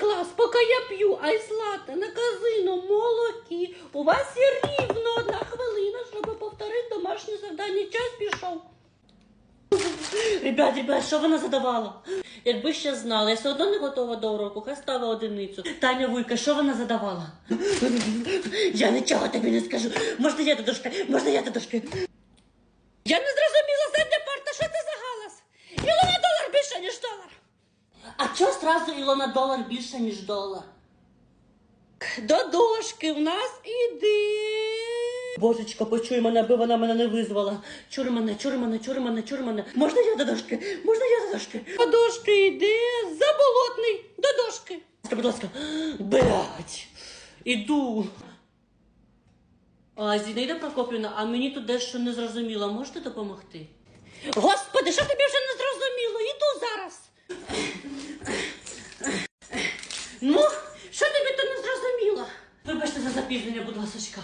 клас, поки я п'ю айслати на казино молокі. У вас є рівно одна хвилина, щоб повторити домашнє завдання. Час пішов. Ребят, ребят, що вона задавала? Якби ще знала, я все одно не готова до уроку, хай ставила одиницю. Таня Вуйка, що вона задавала? Я нічого тобі не скажу. Можна я додошки? Можна я додошки? Я не зрозуміла, задня парта, що це за галас? Ілона долар більше, ніж долар. А чого зразу Ілона долар більше, ніж долар? До дошки в нас іде. Божечко, почуй мене, аби вона мене не визвала. Чур мене, чур мене, чур мене, чур мене. Можна я до дошки? Можна я до дошки? До дошки йде заболотний. До дошки. Будь ласка, блядь, іду. А, Зінаїда Прокопівна, а мені тут дещо не зрозуміло. Можете допомогти? Господи, що тобі вже не зрозуміло? Іду зараз. Ну, що тобі то не зрозуміло? Вибачте за запізнення, будь ласочка.